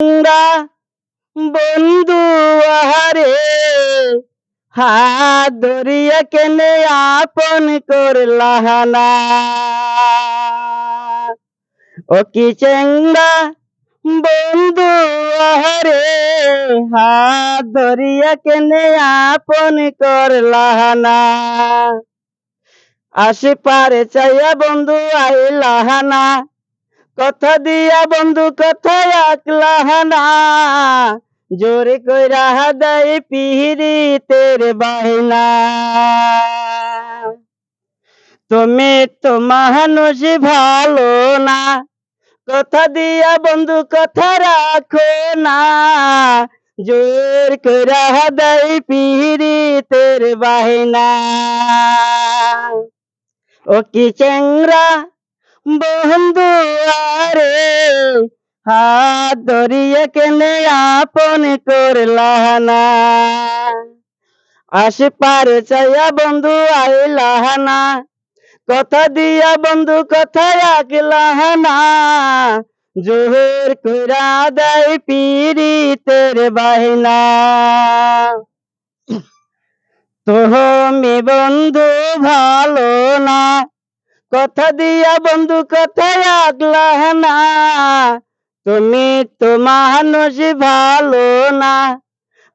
চিংড়া বন্ধু আহারে, হাত ধরিয়া কেনে আপন করলাহানা ও কি চেংড়া বন্ধু আহারে, হাত ধরিয়া কেনে আপন করলাহানা আসে পারে চাইয়া বন্ধু আইলাহানা কথা দিয়া বন্ধু কথা একলাহানা জোরে কইরা দেয় পিহিরি তের বাহিনা। তুমি তো মানুষ ভালো না। কথা দিয়া বন্ধু কথা রাখো না। জোর কইরা দেয় পিহিরি তের বাহিনা। ও কি চেংরা বন্ধু, আরে হাত ধরিয়ে কেনে আপন করলাহানা আসে পারে চাইয়া বন্ধু আইলাহানা কথা দিয়া বন্ধু কথা রাখলাহানা জোহর কইরা দেয় পীড়িতের বাহিনা। তুমি বন্ধু ভালো না। কথা দিয়া বন্ধু কথা আগলা না তুমি তো মানুষ ভালো না।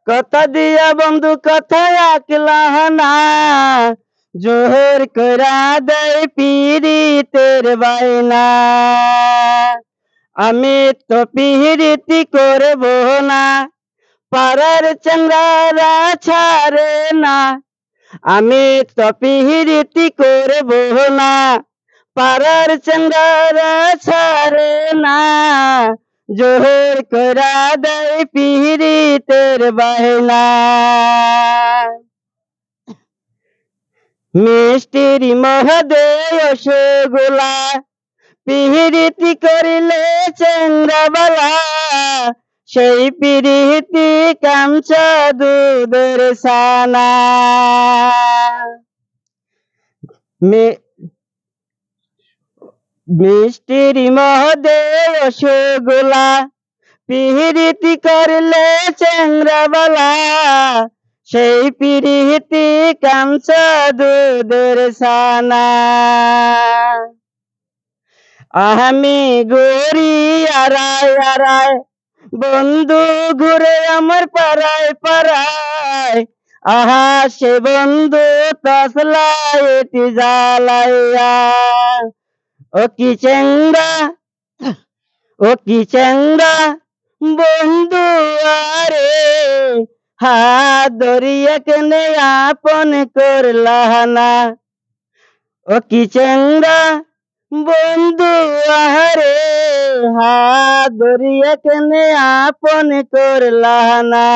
কথা দিয়া বন্ধু কথা একলা না জোহর করা দেয় পীড়িতের বাইনা আমি তো পিহিরিতি করব না। পাড়ার চংরারা ছাড়ে না। আমি তো পিহিরিতি করব না, পাড়ার চংরারা ছাড়ে না। জোহর করা দেয় পিহিরিতের বাহনা মিষ্টির মহদেয় রসগোলা পিহিরিতি করিলে চন্দ্রবালা সেই পিরিতি কামচা দুধের সানা মিষ্টির মহদেয় রসগোলা পিহিরিতি করলে চন্দ্রবালা সেই পিরিতি কামচা দুধের সানা আমি গরি আড়াই আড়াই। বন্ধু ঘুরে আমার পাড়ায় পাড়ায়। আহা, সে বন্ধু তসলাই এটি জ্বালাইয়া। ও কি চেঙ্গা ও কি চেঙ্গা বন্ধু আরে। হাত ধরিয়া কেনে আপন করলাহানা ও কি চেঙ্গা বন্ধু আহারে। হাত ধরিয়া কেনে আপন করলাহানা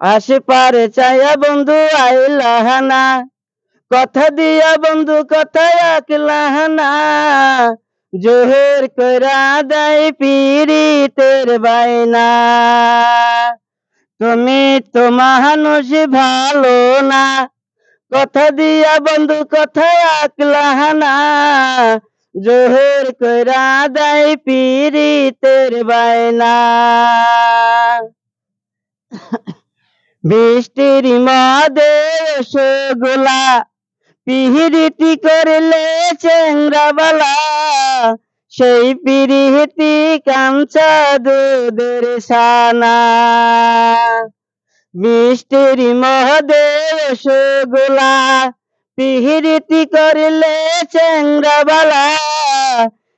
আসে পারে চাইয়া বন্ধু আইলাহানা কথা দিয়া বন্ধু কথা একলাহানা জোহর করা দেয় পীড়িতের বাইনা তুমি তো মানুষ ভালো না। কথা দিয়া বন্ধু কথা একলাহানা জোহর করা দেয় পীড়িতের বাইনা বৃষ্টির মাদে রসগোলা পিহিরিতি করলে চেংরাবালা সেই পিরিহিতি কামচা দুধের সানা মিষ্টির মহদেব রসগোলা পিহিরিতি করলে চেংরাবালা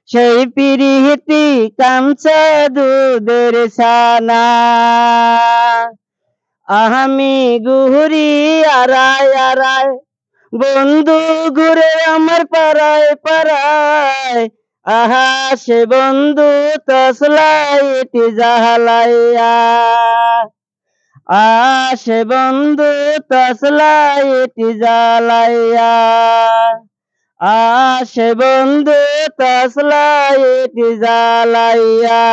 সেই পিরিহিতি কামচা দুধের সানা আহামি গুহরি আড়াই আড়াই বন্ধু ঘুরে আমার পাড়ায় পাড়ায়। আহা, সে বন্ধু তসলাইটি জাহালাইয়া। আসে বন্ধু তসলাইটি জ্বালাইয়া। আসে বন্ধু তসলাইটি জ্বালাইয়া।